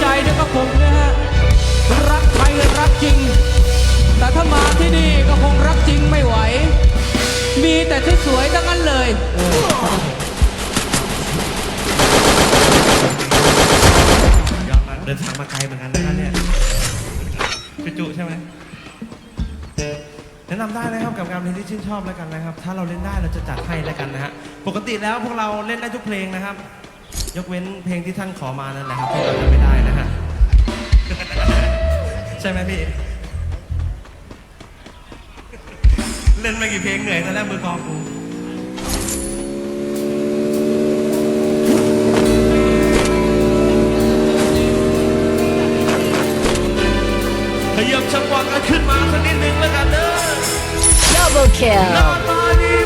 ใจด้วยครัผมนะฮะรักใครรักจริง แต่ถ้ามาที่นี่ก็คงรักจริงไม่ไหว มีแต่สวยๆทั้งนั้นเลยยอมเดินทางมาไกลเหมือนกันนะครับเนี่ยจุจุใช่ไหมแนะนำได้นะครับกับการเล่นที่ชื่นชอบแล้วกันนะครับ ถ้าเราเล่นได้เราจะจัดให้แล้วกันนะฮะปกติแล้วพวกเราเล่นได้ทุกเพลงนะครับ ยกเว้นเพลงที่ท่านขอมานั่นแหละครับที่เราจะไม่ได้นะฮะ ใช่ไหมพี่ เล่นมากี่เพลงเหนื่อยตอนแรกมือกองกูขยับชักวักกันขึ้นมาสักนิดนึงแล้วกันเด้อ Double kill นอนมาดี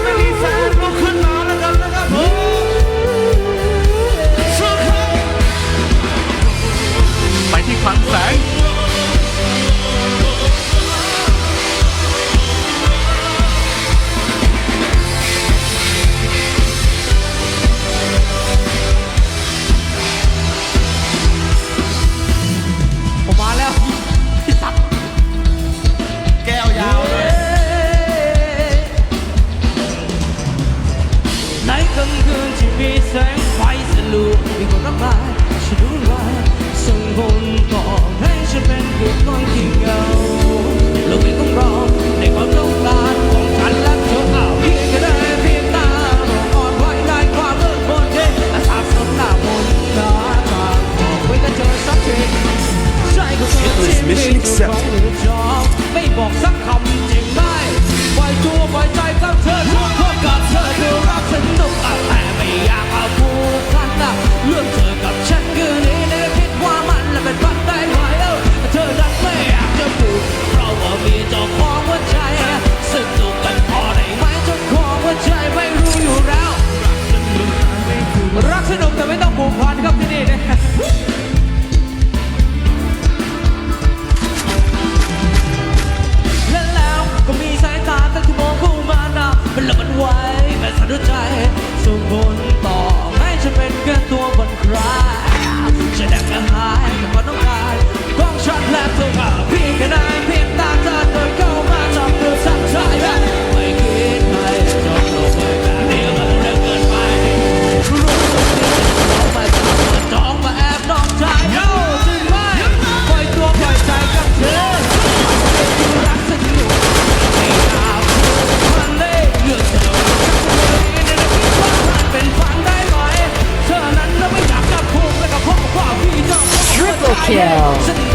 kill.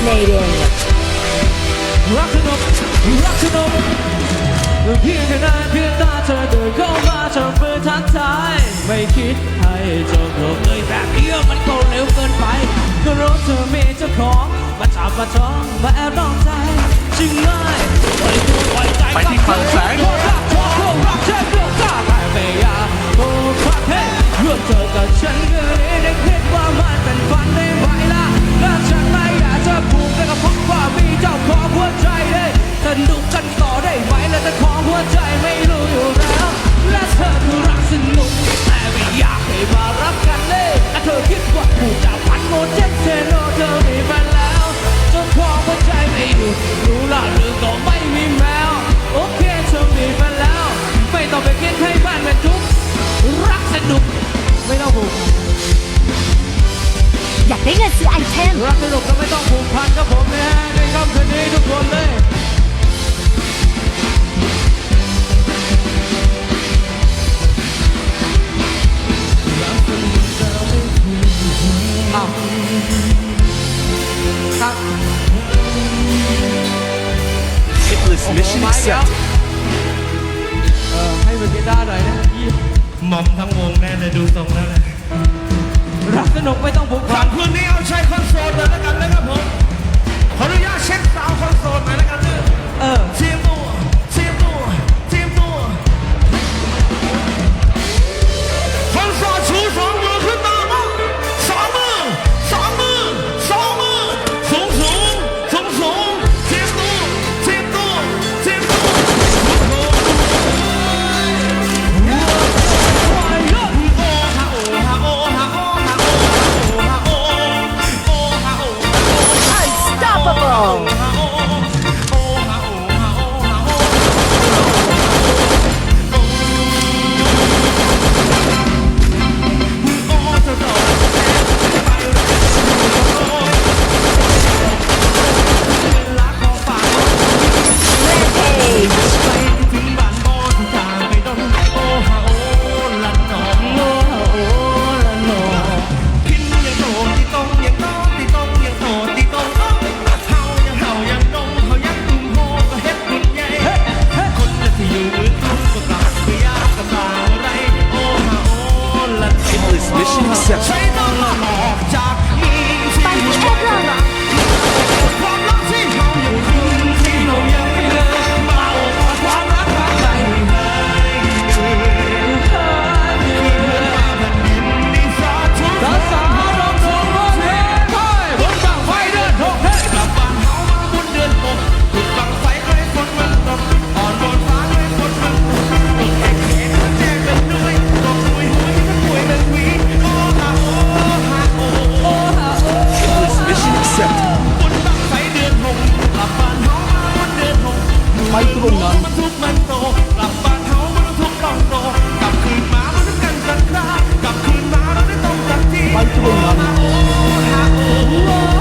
Dominating. เพียงแค่นั้นเพียงเธอเดินเมาจับมือทักทาย ไม่คิดให้จบลงเลยแบบนี้มันโตเร็วเกินไป ก็รู้เธอมีเจ้าของมาจับมาจ้องมาแอบมองใจจึงง่ายไปดูไปที่ฝันแสงากได้เงินซื้อไอเทม รักสนุกก็ไม่ต้องผูกพันครับผมนะในค่ำคืนนี้ทุกคนเลย อ้ครับ Hitless โอ้โหนมาอีกแล้วเออให้มืเกด้าหน่อยนะ มอมทั้งวงแน่เลยดูทรงแล้ว นุกไม่ต้องผูกพันคืนนี้ notícia. ไหมตรงนั้นไปตรงนั้น